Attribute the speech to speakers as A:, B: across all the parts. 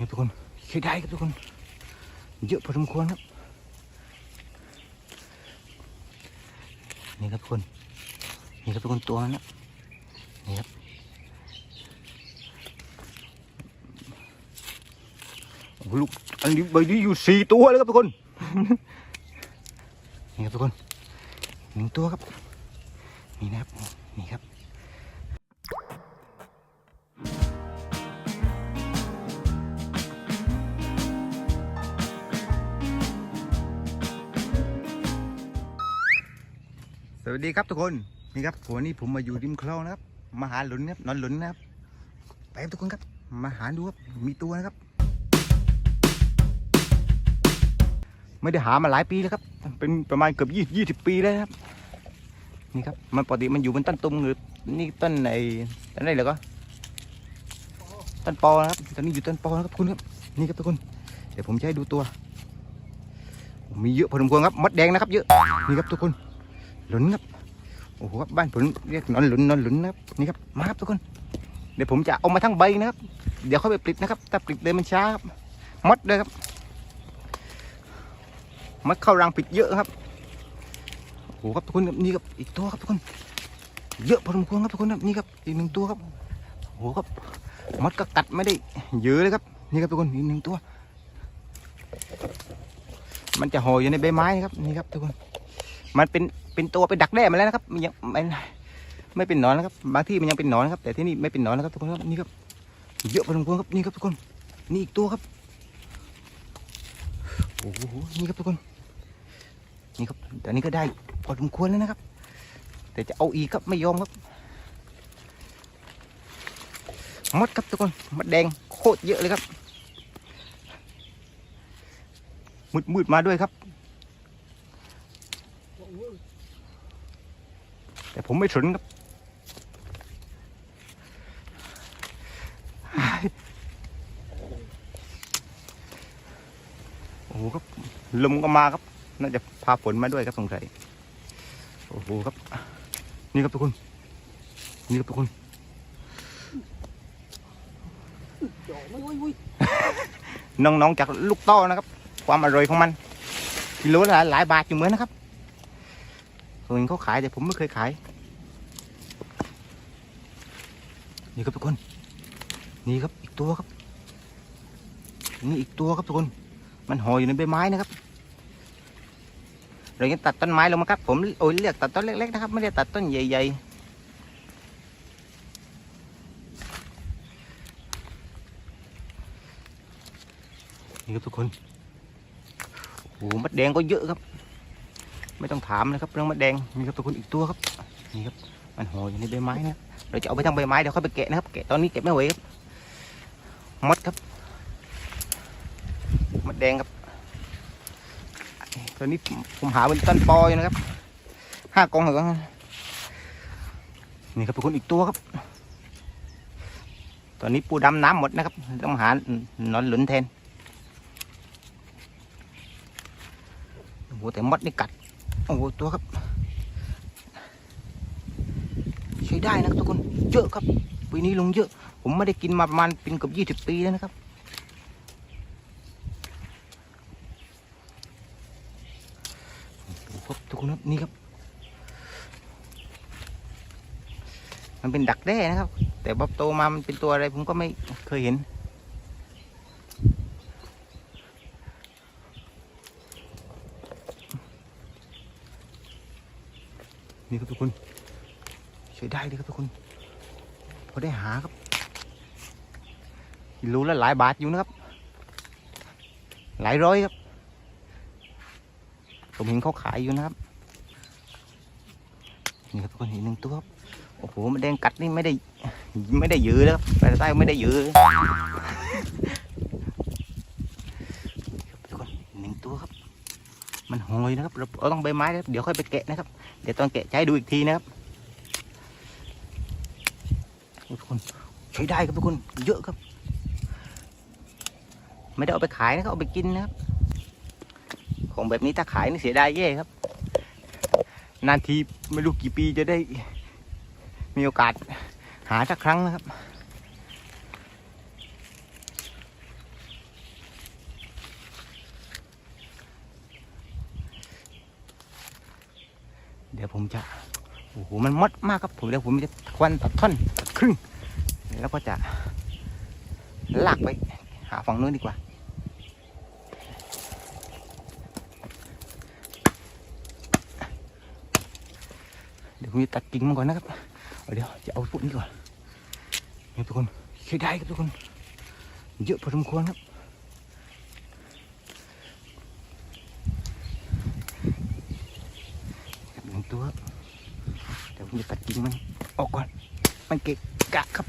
A: นี่ทุกคนใช้ได้ครับทุกคน เยอะพอสมควรครับ นี่ครับทุกคน นี่ครับทุกคนตัวนั้นนะนี่ครับอ้โหลูกอันนี้ใบนี้อยู่สี่ตัวเลยครับทุกคน นี่ครับทุกคนหนึ่งตัวครับ นี่นะครับ นี่ครับ วัสดีครับทุกคนนี่ครับวันนี้ผมมาอยู่ริมคลองนะครับมาหาหลุนครับนอนหลุนนะครับไปครับทุกคนครับ มาหาดูครับมีตัวนะครับ ไม่ได้หามาหลายปีแล้วครับ เป็นประมาณเกือบยี่ยี่สิบปีแล้วครับ นี่ครับมันปกติมันอยู่บนต้นตุมหรือนี่ต้นไหนต้นไหนเหรอก็ต้นปอนะครับตอนนี้อยู่ต้นปอนะครับคุณครับนี่ครับทุกคน เดี๋ยวผมจะให้ดูตัว มีเยอะพอสมควรครับมดแดงนะครับ เยอะนี่ครับทุกคน หลุนครับโอ้โหครับบ้านผมเรียกนอนหลุนนอนหลุนนะครับนี่ครับมาครับทุกคน เดี๋ยวผมจะเอามาทั้งใบนะครับ เดี๋ยวค่อยไปปลิดนะครับถ้าปลิดเลยมันช้าครับมัดเลยครับมัดเข้ารังปิดเยอะครับโอ้โหครับทุกคนนี่ครับอีกตัวครับทุกคน เยอะพอสมควรครับทุกคนครับนี่ครับอีกหนึ่งตัวครับโอ้โหครับมัดก็กัดไม่ได้เยอะเลยครับนี่ครับทุกคนอีกหนึ่งตัว มันจะห่ออยู่ในใบไม้ครับนี่ครับทุกคน มันเป็นเป็นตัวไปดักแด้มาแล้วนะครับมันยังไม่ไม่เป็นหนอนนะครับ บางที่มันยังเป็นหนอนนะครับ แต่ที่นี่ไม่เป็นหนอนนะครับทุกคนครับนี่ครับเยอะพอสมควรครับนี่ครับทุกคนนี่อีกตัวครับโอ้โหนี่ครับทุกคน นี่ครับแต่นี้ก็ได้พอสมควรแล้วนะครับ แต่จะเอาอีกครับไม่ยอมครับมดครับทุกคนมดแดงโคตรเยอะเลยครับมืดมืดมาด้วยครับ แต่ผมไม่สนครับโอ้โหครับลมก็มาครับ น่าจะพาฝนมาด้วยครับสงสัยโอ้โหครับ นี่ครับทุกคน นี่ครับทุกคนน้องๆจากลูกต้อนะครับ ความอร่อยของมันกิโลละหลายบาทอยู่เหมือนนะครับ เคยเห็นเขาขายแต่ผมไม่เคยขาย นี่ครับทุกคน นี่ครับอีกตัวครับ นี่อีกตัวครับทุกคน มันห่ออยู่ในใบไม้นะครับเรายังตัดต้นไม้ลงมาครับ ผมโอ้ยเรียกตัดต้นเล็กๆนะครับ ไม่ได้ตัดต้นใหญ่ๆนี่ครับทุกคน โอ้โหมดแดงก็เยอะครับ ไม่ต้องถามนะครับเรื่องมดแดงนี่ครับทุกคนอีกตัวครับนี่ครับมันห่อยู่ในใบไม้นะเราจะเอาไปทั้งใบไม้เดี๋ยวค่อยไปแกะนะครับแกะตอนนี้เก็บไม่ไหวครับมดครับมดแดงครับตอนนี้ผมหาเป็นต้นปอยนะครับห้ากองเหรอนี่ครับทุกคนอีกตัวครับ ตอนนี้ปูดำน้ำหมดนะครับ ต้องหาหนอนหลุนแทนโอ้แต่มดนี่กัด โอ้โหตัวครับ ใช้ได้นะครับทุกคนเยอะครับปีนี้ลงเยอะ ผมไม่ได้กินมาประมาณเป็นเกือบยี่สิบปีแล้วนะครับครับทุกคนครับนี่ครับ มันเป็นดักแด้นะครับ แต่บ๊อบโตมามันเป็นตัวอะไรผมก็ไม่เคยเห็น นี่ครับทุกคนใช้ได้เลยครับทุกคนพอได้หาครับกิโลละหลายบาทอยู่นะครับ หลายร้อยครับ ผมเห็นเขาขายอยู่นะครับนี่ครับทุกคนเห็นหนึ่งตัวครับโอ้โหมันแดงกัดนี่ไม่ได้ไม่ได้ยื้อแล้วครับใต้ไม่ได้ยื้อกคนหนึ่งตัวครับ มัน หอยนะครับ เราต้องใบไม้นะครับเดี๋ยวค่อยไปแกะนะครับ เดี๋ยวตอนแกะให้ดูอีกทีนะครับทุกคนใช้ได้ครับทุกคนเยอะครับ ไม่ได้เอาไปขายนะครับเอาไปกินนะครับ ของแบบนี้ถ้าขายนี่เสียดายแย่ครับ นานทีไม่รู้กี่ปีจะได้มีโอกาสหาสักครั้งนะครับ ผมจะโอ้โหมันมดมากครับผมเดี๋ยวผมจะควันตัดท่อนตัดครึ่ง แล้วก็จะลากไปหาฝั่งนู้นดีกว่า เดี๋ยวผมจะตัดกิ่งมันก่อนนะครับเเดี๋ยวจะเอาพวกนี้ก่อนนี่ทุกคนใช้ได้ครับทุกคน เยอะพอสมควรครับหนึ่งตัวครับเดี๋ยวผมจะตัดกิ่งมันออกก่อน มันเกะครับ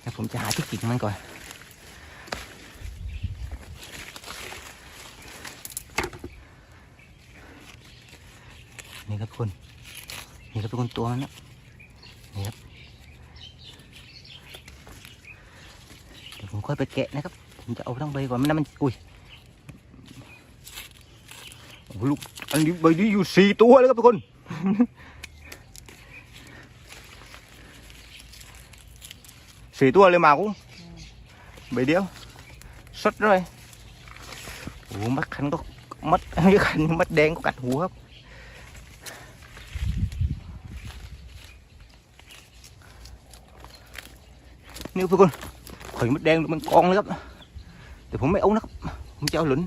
A: เดี๋ยวผมจะหาที่กิ่งมันก่อนนี่ครับทุกคน นี่ครับทุกคนตัวมันนะนี่ครับ เดี๋ยวผมค่อยไปแกะนะครับ ผมจะเอาทั้งใบก่อนไม่นั้นมัน อุ้ย ลูกอันนี้ใบนี้อยู่สี่ตัวเลยครับทุกคน สี่ตัวเลยมากูใบเดียวสดเลยโอ้โหมัดคันก็มัดอันนี้คันมัดแดงก็กัดหูครับนี่ครับทุกคนข่อยมดแดงมันกองเลยครับแต่ผมไม่เอานะครับผมจะเอาหลุน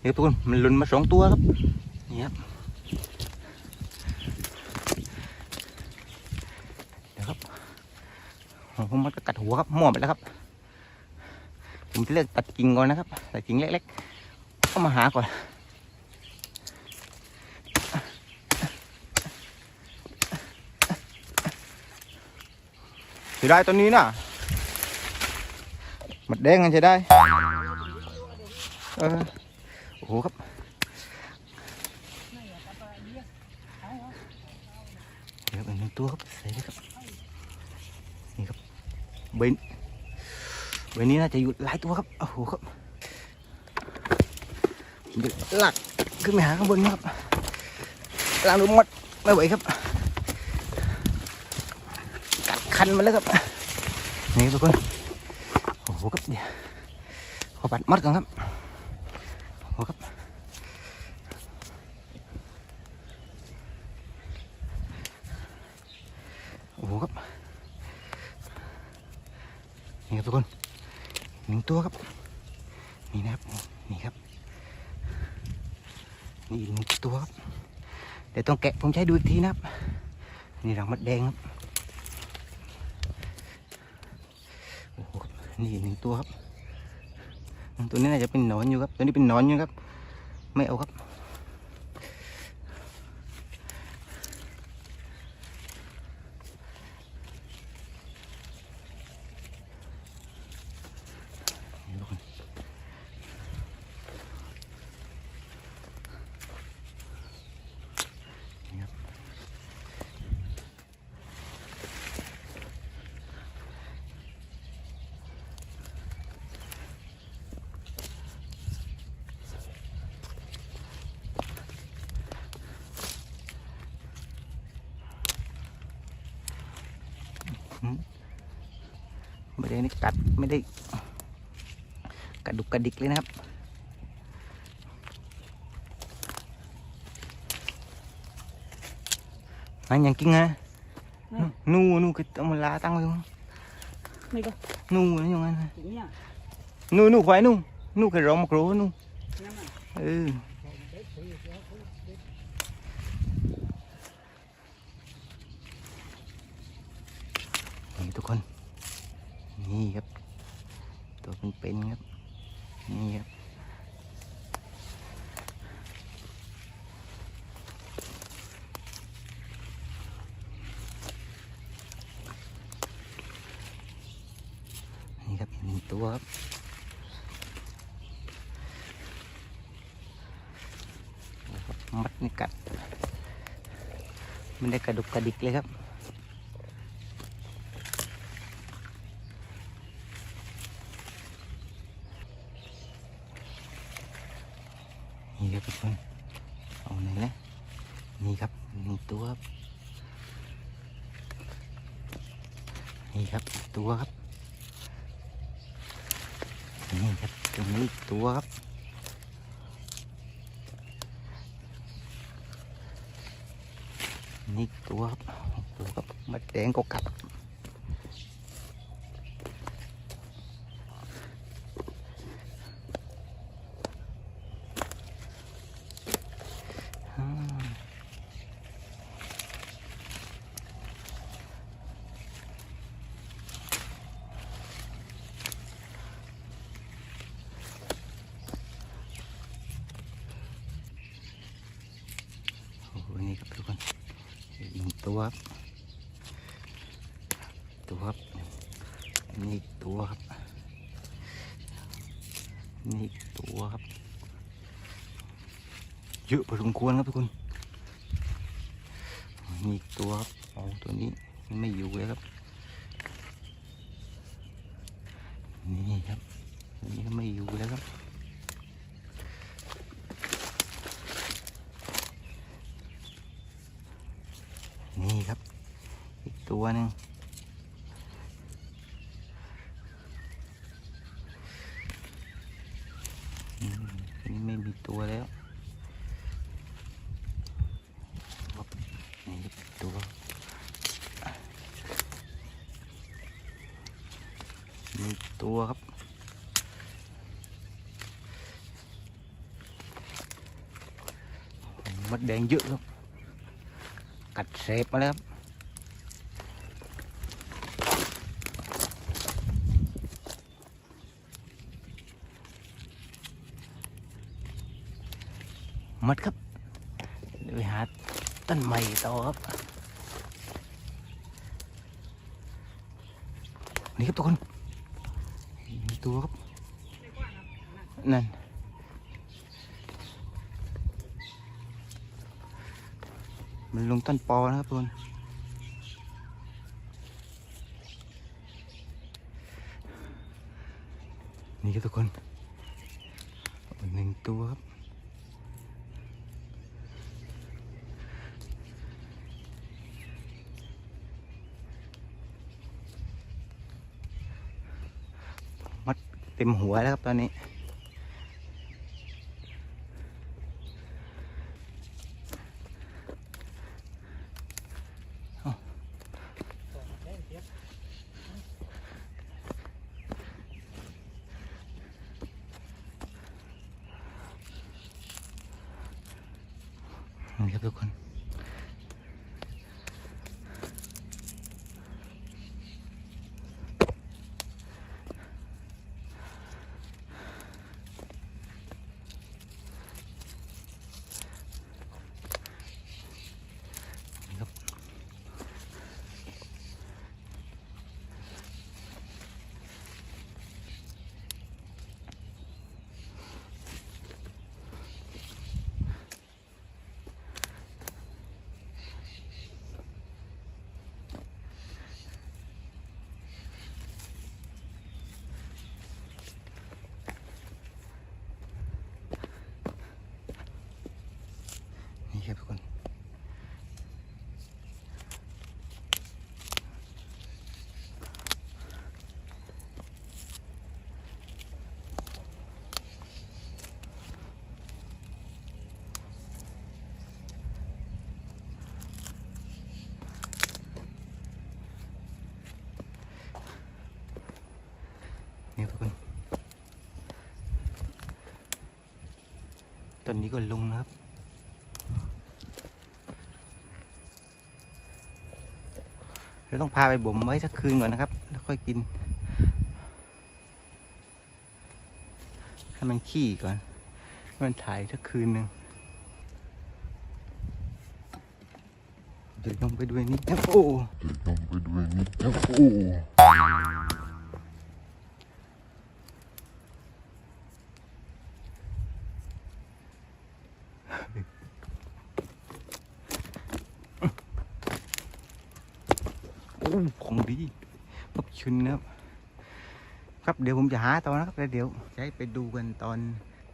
A: นี่ครับทุกคนมันหลุนมาสองตัวครับนี่ครับเดี๋ยวครับ ผมมันก็กัดหัวครับมั่วไปแล้วครับ ผมจะเลือกตัดกิ่งก่อนนะครับตัดกิ่งเล็กๆเข้ามาหาก่อนเสียดายตัวนี้น่ะมัดแดงกันใช่ได้เออโอ้โหครับเดี๋ยวเป็นหนึ่งตัวครับใส่เลยครับ เบนเบนนี้น่าจะอยู่หลายตัวครับโอ้โหครับหลักขึ้นไปหาข้างบนนะครับลางดูมัดไม่ไหวครับกัดคันมาแล้วครับนี่ทุกคนโอ้โหครับเดี๋ยวขอปัดมัดก่อนครับโอ้โหครับโอ้โหครับ นี่ครับทุกคนหนึ่งตัวครับ นี่นะครับ นี่ครับ นี่อีกหนึ่งตัวครับ เดี๋ยวต้องแกะผมใช้ดูอีกทีนะครับ นี่รังมัดแดงครับ โอ้โห นี่อีกหนึ่งตัวครับ ตัวนี้น่าจะเป็นหนอนอยู่ครับ ตัวนี้เป็นหนอนอยู่ครับ ไม่เอาครับ ไม่ได้นี่กัดไม่ได้กระดุกกระดิกเลยนะครับ anh nhận kinh ha
B: Ừ.
A: nu nu cái tao mà lá tăng không
B: Này cơ,
A: nu nó dùng anh
B: chỉ nha.
A: nu nu khoái nu nu cái rong một rổ nu
B: Nhắm này.
A: ừ นี่ทุกค นี่ครับ ตัวเป็นๆครับ นี่ครับ นี่ครับอีกหนึ่งตัวครับมัดนี่กัด มันได้กระดุกกระดิกเลยครับ นี่ครับทุกคนเอาไหนนะนี่ครับหนึ่งตัวครับ นี่ครับตรงนี้ตัวครับนี่ตัวครับตัวครับมาแดงก็กลับมโอ้โหนี่ครับทุกคนอีกหนึ่ง ตัวครับตัวครับนี่ตัวครับนี่ตัวครับ เยอะพอสมควรครับทุกคนนี่ตัวครับเอาตัวนี้ไม่อยู่เลยครับ นี่ครับนนี้ก็ไม่อยู่แล้วครับ นี่ครับ อีก ตัวหนึ่งนนี้ไม่มีตัวแล้วนี่ตัวนี่อีกตัวครับมัดแดงเยอะครับกัดเสพมาแล้วครับ มดครับเดี๋ยวไปหาต้นใหม่ต่อครับ นี่ครับทุกคนมีตัวครับ นั่นมันลงต้นปอนะครับทุกคนนี่ครับทุกคนหนึ่งตัวครับมัด เต็มหัวแล้วครับตอนนี้ นี่ครับทุกคน นี่ครับ นี่ครับทุกคน นี่ครับทุกคน ตอนนี้ก็ลงนะครับ เราต้องพาไปบ่มไว้สักคืนก่อนนะครับ แล้วค่อยกิน ให้มันขี้ก่อนให้มันถ่ายสักคืนหนึ่งเดี๋ยวลงไปด้วยนี่โอ้
C: ลงไปด้วยนี่นะโอ้
A: โอ้ของดีพบชุนนะครับ ครับ เดี๋ยวผมจะหาตอนนะครับแล้วเดี๋ยวจะให้ไปดูกันตอน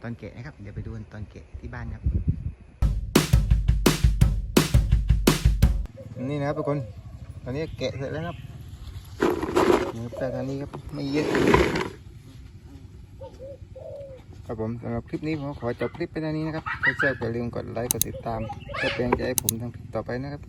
A: ตอนแกะนะครับ เดี๋ยวไปดูกันตอนแกะที่บ้านครับ นี่นะครับทุกคน ตอนนี้แกะเสร็จแล้วครับนี่แต่ตอนนี้ครับไม่เยอะครับผมสำหรับคลิปนี้ผมขอจบคลิปไปเท่านี้นะครับถ้าชอบอย่าลืมกดไลค์กดติดตามเพื่อเป็นกำลังใจให้ผมทำคลิปต่อไปนะครับ